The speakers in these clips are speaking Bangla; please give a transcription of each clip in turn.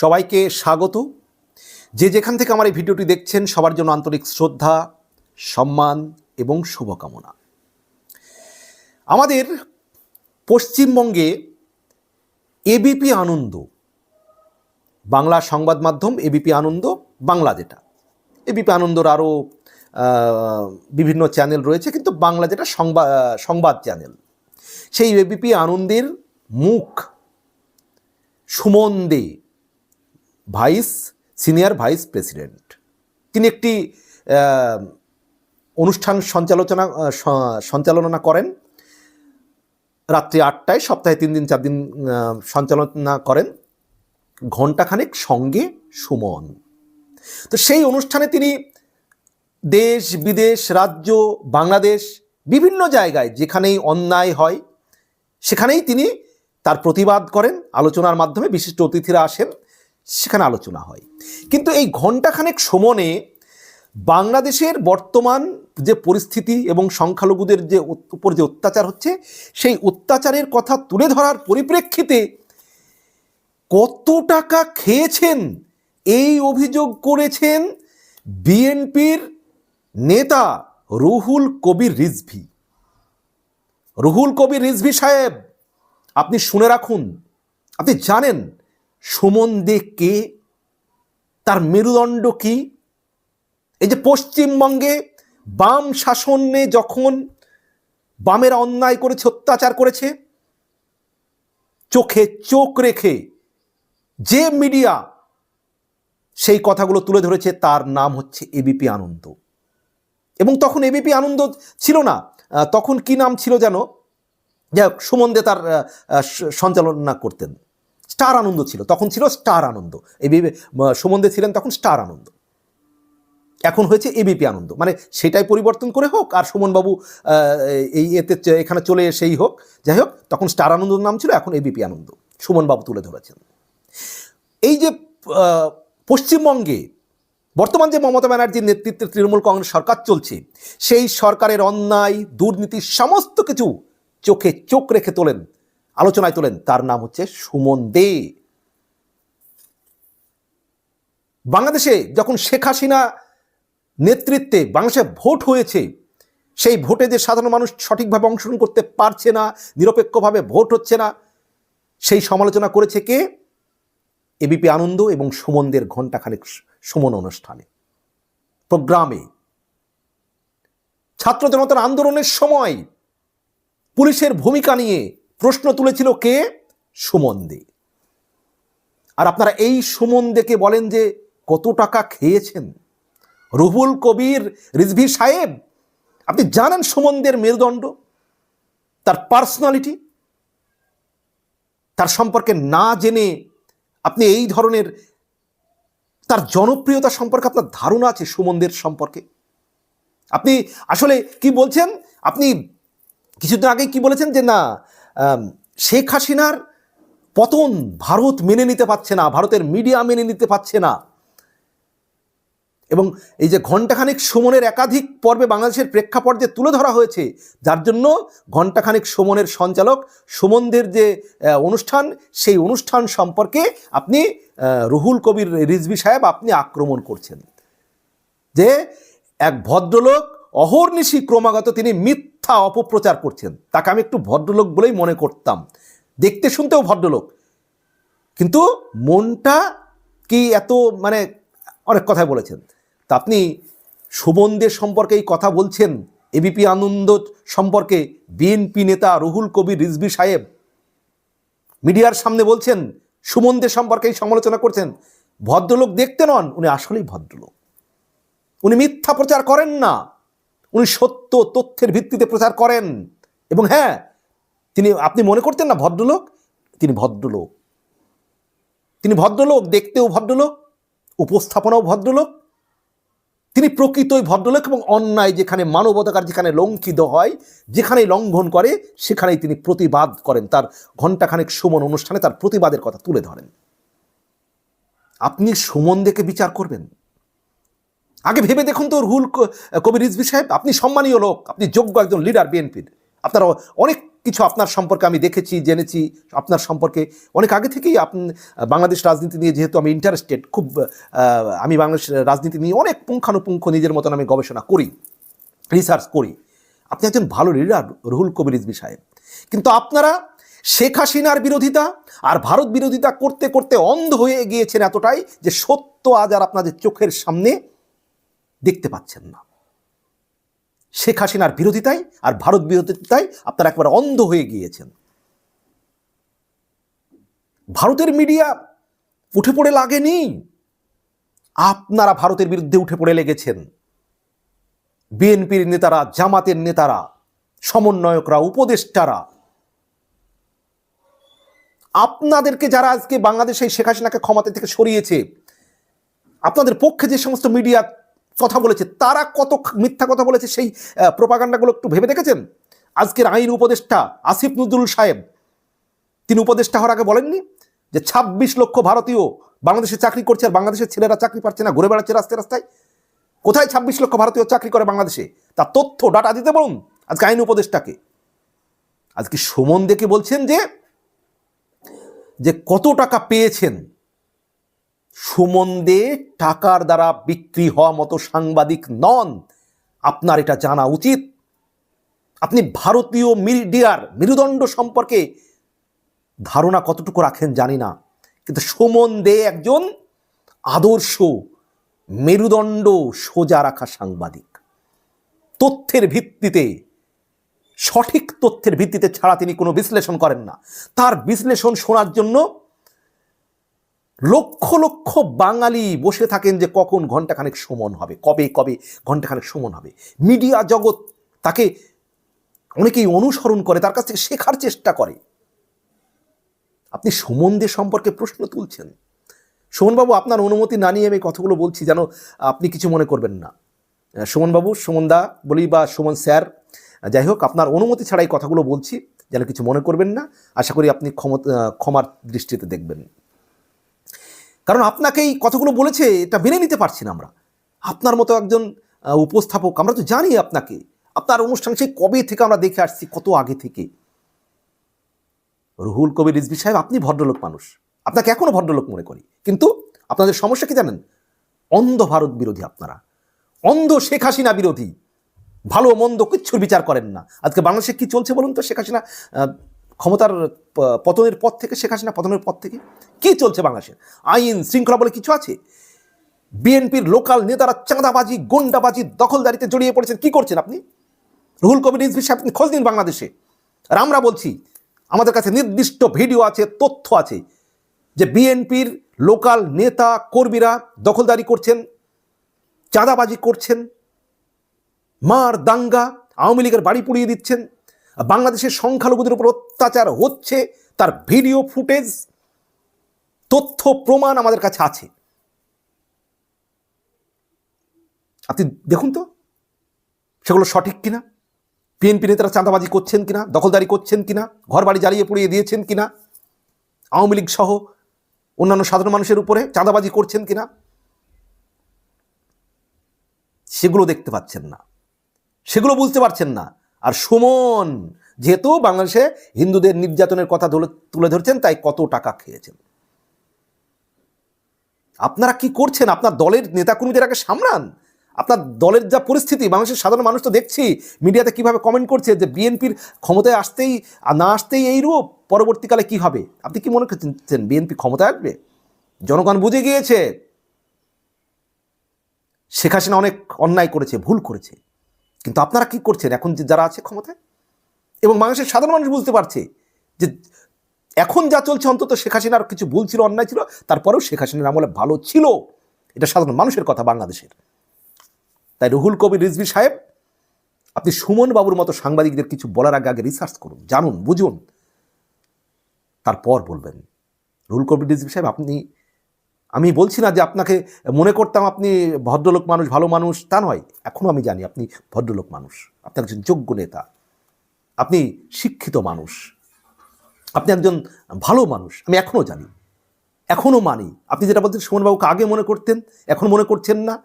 সবাইকে স্বাগত। যে যেখান থেকে আমার এই ভিডিওটি দেখছেন, সবার জন্য আন্তরিক শ্রদ্ধা, সম্মান এবং শুভকামনা। আমাদের পশ্চিমবঙ্গে এবিপি আনন্দ, বাংলা সংবাদ মাধ্যম এবিপি আনন্দ, বাংলা যেটা। এবিপি আনন্দর আরও বিভিন্ন চ্যানেল রয়েছে, কিন্তু বাংলা যেটা সংবাদ সংবাদ চ্যানেল। সেই এবিপি আনন্দের মুখ Suman De vice, senior vice president. তিনি একটি অনুষ্ঠান সঞ্চালনা সঞ্চালনা করেন। রাত্রি আটটায়, সপ্তাহে তিন দিন, চার দিন সঞ্চালনা করেন। ঘণ্টাখানেক সঙ্গে সুমন। তো সেই অনুষ্ঠানে তিনি দেশ, বিদেশ, রাজ্য, বাংলাদেশ, বিভিন্ন জায়গায় যেখানেই অন্যায় হয়, সেখানেই তিনি তার প্রতিবাদ করেন। আলোচনার মাধ্যমে বিশিষ্ট অতিথিরা আসেন। সেখানে আলোচনা হয়। কিন্তু এই ঘণ্টাখানেক সমনে বাংলাদেশের বর্তমান যে পরিস্থিতি এবং সংখ্যালঘুদের যে উপর যে অত্যাচার হচ্ছে, সেই অত্যাচারের কথা তুলে ধরার পরিপ্রেক্ষিতে কত টাকা খেয়েছেন, এই অভিযোগ করেছেন বিএনপির নেতা রুহুল কবির রিজভি। রুহুল কবির রিজভি সাহেব, আপনি শুনে রাখুন, আপনি জানেন সুমন দে কে? তার মেরুদণ্ড কি? এই যে পশ্চিমবঙ্গে বাম শাসনে যখন বামেরা অন্যায় করেছে, অত্যাচার করেছে, চোখে চোখ রেখে যে মিডিয়া সেই কথাগুলো তুলে ধরেছে, তার নাম হচ্ছে এবিপি আনন্দ। এবং তখন এবিপি আনন্দ ছিল না। তখন কি নাম ছিল যেন? যাই হোক, সুমন দে তার সঞ্চালনা করতেন। স্টার আনন্দ ছিল, তখন ছিল স্টার আনন্দ। এবিপি সুমন দে ছিলেন তখন স্টার আনন্দ। এখন হয়েছে এবিপি আনন্দ। মানে সেটাই পরিবর্তন করে হোক, আর সুমনবাবু এই এতে এখানে চলে এসেই হোক, যাই হোক, তখন স্টার আনন্দর নাম ছিল, এখন এবিপি আনন্দ। সুমনবাবু তুলে ধরেছেন। এই যে পশ্চিমবঙ্গে বর্তমান যে মমতা ব্যানার্জির নেতৃত্বে তৃণমূল কংগ্রেস সরকার চলছে, সেই সরকারের অন্যায়, দুর্নীতি, সমস্ত কিছু চোখে চোখ রেখে তোলেন আলোচনায় তোলেন, তার নাম হচ্ছে সুমন দে। বাংলাদেশে যখন শেখ হাসিনা নেতৃত্বে বাংলাদেশে ভোট হয়েছে, সেই ভোটে যে সাধারণ মানুষ সঠিকভাবে অংশগ্রহণ করতে পারছে না, নিরপেক্ষভাবে ভোট হচ্ছে না, সেই সমালোচনা করেছে কে? এবিপি আনন্দ এবং সুমনদের ঘণ্টাখানেক সুমন অনুষ্ঠানে, প্রোগ্রামে। ছাত্র জনতার আন্দোলনের সময় পুলিশের ভূমিকা নিয়ে প্রশ্ন তুলেছিল কে? সুমন দে আর আপনারা এই সুমন দেকে বলেন যে কত টাকা খেয়েছেন? রুহুল কবির রিজভি সাহেব, আপনি জানেন সুমনদের মেরুদণ্ড? তার পার্সোনালিটি? তার সম্পর্কে না জেনে আপনি এই ধরনের তার জনপ্রিয়তা সম্পর্কে আপনার ধারণা আছে সুমনদের সম্পর্কে? আপনি আসলে কি বলছেন? আপনি কিছুদিন আগে কি বলেছেন যে না শেখ হাসিনার পতন ভারত মেনে নিতে পারছে না, ভারতের মিডিয়া মেনে নিতে পারছে না। এবং এই যে ঘণ্টাখানিক সুমনের একাধিক পর্বে বাংলাদেশের প্রেক্ষাপট যে তুলে ধরা হয়েছে, যার জন্য ঘণ্টাখানিক সুমনের সঞ্চালক সুমনদের যে অনুষ্ঠান, সেই অনুষ্ঠান সম্পর্কে আপনি রুহুল কবির রিজভি সাহেব আপনি আক্রমণ করছেন। যে এক ভদ্রলোক অহর্নিশি ক্রমাগত তিনি মিথ্যা অপপ্রচার করছেন। তাকে আমি একটু ভদ্রলোক বলেই মনে করতাম। দেখতে শুনতেও ভদ্রলোক। কিন্তু মনটা কি এত মানে অনেক কথাই বলেছেন। তা আপনি সুমনদের সম্পর্কে এই কথা বলছেন? এবিপি আনন্দ সম্পর্কে বিএনপি নেতা রুহুল কবির রিজভি সাহেব। মিডিয়ার সামনে বলছেন, সুমনদের সম্পর্কে এই সমালোচনা করছেন। ভদ্রলোক দেখতে নন, উনি আসলেই ভদ্রলোক। উনি মিথ্যা প্রচার করেন না। উনি সত্য তথ্যের ভিত্তিতে প্রচার করেন। এবং হ্যাঁ তিনি, আপনি মনে করতেন না ভদ্রলোক? তিনি ভদ্রলোক। তিনি ভদ্রলোক, দেখতেও ভদ্রলোক, উপস্থাপনাও ভদ্রলোক। তিনি প্রকৃতই ভদ্রলোক এবং অন্যায় যেখানে মানবাধিকার যেখানে লঙ্ঘিত হয় যেখানে লঙ্ঘন করে, সেখানেই তিনি প্রতিবাদ করেন। তার ঘণ্টাখানেক সুমন অনুষ্ঠানে তার প্রতিবাদের কথা তুলে ধরেন। আপনি সুমন দেখে বিচার করবেন? আগে ভেবে দেখুন তো রুহুল কবির রিজভি সাহেব, আপনি সম্মানীয় লোক, আপনি যোগ্য একজন লিডার বিএনপির আপনার অনেক কিছু আপনার সম্পর্কে আমি দেখেছি, জেনেছি, আপনার সম্পর্কে অনেক আগে থেকেই আপনি বাংলাদেশ রাজনীতি নিয়ে যেহেতু আমি ইন্টারেস্টেড খুব আমি বাংলাদেশ রাজনীতি নিয়ে অনেক পুঙ্খানুপুঙ্খ নিজের মতন আমি গবেষণা করি রিসার্চ করি। আপনি একজন ভালো লিডার রুহুল কবির রিজভি সাহেব। কিন্তু আপনারা শেখ হাসিনার বিরোধিতা আর ভারত বিরোধিতা করতে করতে অন্ধ হয়ে গিয়েছেন এতটাই যে সত্য আজ আর আপনাদের চোখের সামনে দেখতে পাচ্ছেন না। শেখ হাসিনার বিরোধিতায় আর ভারত বিরোধিতায় আপনারা একবার অন্ধ হয়ে গিয়েছেন। ভারতের মিডিয়া উঠে পড়ে লাগেনি। আপনারা ভারতের বিরুদ্ধে উঠে পড়ে লেগেছেন। বিএনপির নেতারা, জামাতের নেতারা, সমন্বয়করা, উপদেষ্টারা, আপনাদেরকে যারা আজকে বাংলাদেশে শেখ হাসিনাকে ক্ষমতা থেকে সরিয়েছে, আপনাদের পক্ষে যে সমস্ত মিডিয়া কথা বলেছে, তারা কত মিথ্যা কথা বলেছে সেই প্রপাগান্ডাগুলো একটু ভেবে দেখেছেন? আজকের আইন উপদেষ্টা আসিফ নজরুল সাহেব, তিনি উপদেষ্টা হওয়ার আগে বলেননি যে ২৬ লক্ষ ভারতীয় বাংলাদেশে চাকরি করছে আর বাংলাদেশের ছেলেরা চাকরি পাচ্ছে না, ঘুরে বেড়াচ্ছে রাস্তায় রাস্তায়? কোথায় ২৬ লক্ষ ভারতীয় চাকরি করে বাংলাদেশে? তার তথ্য, ডাটা দিতে বলুন আজকে আইন উপদেষ্টাকে। আজকে সুমন দেখে বলছেন যে যে কত টাকা পেয়েছেন সুমন দে টাকার দ্বারা বিক্রি হওয়া মতো সাংবাদিক নন। আপনার এটা জানা উচিত। আপনি ভারতীয় মিডিয়ার মেরুদণ্ড সম্পর্কে ধারণা কতটুকু রাখেন জানি না। কিন্তু সুমন দে একজন আদর্শ, মেরুদণ্ড সোজা রাখা সাংবাদিক। তথ্যের ভিত্তিতে, সঠিক তথ্যের ভিত্তিতে ছাড়া তিনি কোনো বিশ্লেষণ করেন না। তার বিশ্লেষণ শোনার জন্য লক্ষ লক্ষ বাঙালি বসে থাকেন যে কখন ঘন্টাখানেক সমন হবে, কবে কবে ঘন্টাখানেক সমন হবে। মিডিয়া জগৎ তাকে অনেকেই অনুসরণ করে, তার কাছ থেকে শেখার চেষ্টা করে। আপনি সুমনদের সম্পর্কে প্রশ্ন তুলছেন। সুমনবাবু, আপনার অনুমতি না নিয়ে আমি কথাগুলো বলছি, যেন আপনি কিছু মনে করবেন না। সুমনবাবু, সুমনদা বলি বা সুমন স্যার যাই হোক, আপনার অনুমতি ছাড়াই কথাগুলো বলছি, যেন কিছু মনে করবেন না। আশা করি আপনি ক্ষমতা ক্ষমার দৃষ্টিতে দেখবেন। কারণ আপনাকে এই কথাগুলো বলেছে, এটা মেনে নিতে পারছি না আমরা। আপনার মতো একজন উপস্থাপক, আমরা তো জানি আপনাকে। আপনার অনুষ্ঠান সেই কবে থেকে আমরা দেখে আসছি, কত আগে থেকে? রুহুল কবির রিজবি সাহেব, আপনি ভদ্রলোক মানুষ। আপনাকে এখনও ভদ্রলোক মনে করি। কিন্তু আপনাদের সমস্যা কি জানেন? অন্ধ ভারত বিরোধী আপনারা। অন্ধ শেখ হাসিনা বিরোধী। ভালো মন্দ কিচ্ছুর বিচার করেন না। আজকে বাংলাদেশে কি চলছে বলুন তো, শেখ হাসিনা? ক্ষমতার পতনের পথ থেকে, শেখ হাসিনা পতনের পথ থেকে কি চলছে বাংলাদেশের আইন শৃঙ্খলা বলে কিছু আছে? বিএনপির লোকাল নেতারা চাঁদাবাজি, গুন্ডাবাজি, দখলদারিতে জড়িয়ে পড়েছেন। কি করছেন আপনি? রুহুল কবির রিজভি সাহেব খোঁজ নিন বাংলাদেশে। আর আমরা বলছি, আমাদের কাছে নির্দিষ্ট ভিডিও আছে, তথ্য আছে যে বিএনপির লোকাল নেতা কর্মীরা দখলদারি করছেন, চাঁদাবাজি করছেন, মার দাঙ্গা আওয়ামী লীগের বাড়ি পুড়িয়ে দিচ্ছেন বাংলাদেশের সংখ্যালঘুদের উপর অত্যাচার হচ্ছে, তার ভিডিও ফুটেজ, তথ্য, প্রমাণ আমাদের কাছে আছে। আপনি দেখুন তো, সেগুলো সঠিক কিনা? বিএনপি নেতারা চাঁদাবাজি করছেন কিনা? দখলদারি করছেন কিনা? ঘর বাড়ি জ্বালিয়ে পুড়িয়ে দিয়েছেন কিনা? আওয়ামী লীগ সহ অন্যান্য সাধারণ মানুষের উপরে চাঁদাবাজি করছেন কিনা? সেগুলো দেখতে পাচ্ছেন না। সেগুলো বুঝতে পারছেন না। আর সুমন যেহেতু বাংলাদেশে হিন্দুদের নির্যাতনের কথা তুলে- ধরছেন, তাই কত টাকা খেয়েছেন। আপনারা কি করছেন? আপনার দলের নেতাকর্মীদের আগে সামলান। আপনার দলের যা পরিস্থিতি, বাংলাদেশের সাধারণ মানুষ তো দেখছি, মিডিয়াতে কীভাবে কমেন্ট করছে যে বিএনপির ক্ষমতায় আসতেই না আসতেই এই রূপ, পরবর্তীকালে কি হবে? আপনি কি মনে করছেন বিএনপি ক্ষমতায় আসবে? জনগণ বুঝে গিয়েছে। শেখ হাসিনা অনেক অন্যায় করেছে, ভুল করেছে। কিন্তু আপনারা কি করছেন? এখন যে যারা আছে ক্ষমতায় এবং বাংলাদেশের সাধারণ মানুষ বুঝতে পারছে যে এখন যা চলছে অন্তত শেখ হাসিনার কিছু ভুল ছিল, অন্যায় ছিল, তারপরেও শেখ হাসিনার আমলে ভালো ছিল। এটা সাধারণ মানুষের কথা বাংলাদেশের। তাই রুহুল কবির, রিজভি সাহেব, আপনি সুমন বাবুর মতো সাংবাদিকদের কিছু বলার আগে আগে রিসার্চ করুন, জানুন, বুঝুন। তারপর বলবেন। রুহুল কবির, রিজভি সাহেব, আপনি, আমি বলছি না যে আপনাকে মনে করতাম আপনি ভদ্রলোক মানুষ, ভালো মানুষ, তা নয়। এখনও আমি জানি আপনি ভদ্রলোক মানুষ আপনি একজন যোগ্য নেতা। আপনি শিক্ষিত মানুষ। আপনি একজন ভালো মানুষ, আমি এখনও জানি। এখনও মানি। আপনি যেটা বলছেন সুমনবাবুকে আগে মনে করতেন, এখন মনে করছেন না।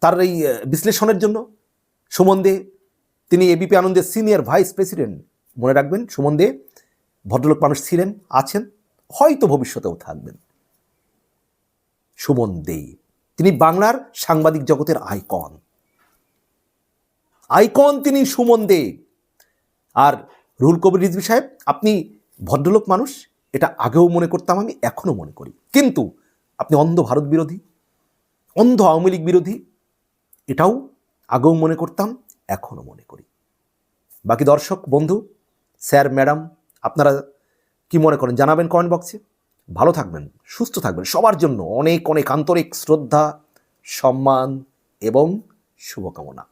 তার এই বিশ্লেষণের জন্য সুমন দে, তিনি এবিপি আনন্দের সিনিয়র ভাইস প্রেসিডেন্ট। মনে রাখবেন, সুমন দে ভদ্রলোক মানুষ ছিলেন, আছেন, হয়তো ভবিষ্যতেও থাকবেন। সুমন দে, তিনি বাংলার সাংবাদিক জগতের আইকন। আইকন তিনি সুমন দে। আর রুহুল কবির রিজভি সাহেব, আপনি ভদ্রলোক মানুষ, এটা আগেও মনে করতাম আমি, এখনও মনে করি। কিন্তু আপনি অন্ধ ভারত বিরোধী, অন্ধ আওয়ামী লীগ বিরোধী, এটাও আগেও মনে করতাম, এখনও মনে করি। বাকি দর্শক, বন্ধু, স্যার, ম্যাডাম, আপনারা কি মনে করেন, জানাবেন কমেন্ট বক্সে। ভালো থাকবেন, সুস্থ থাকবেন, সবার জন্য অনেক অনেক আন্তরিক শ্রদ্ধা, সম্মান এবং শুভকামনা।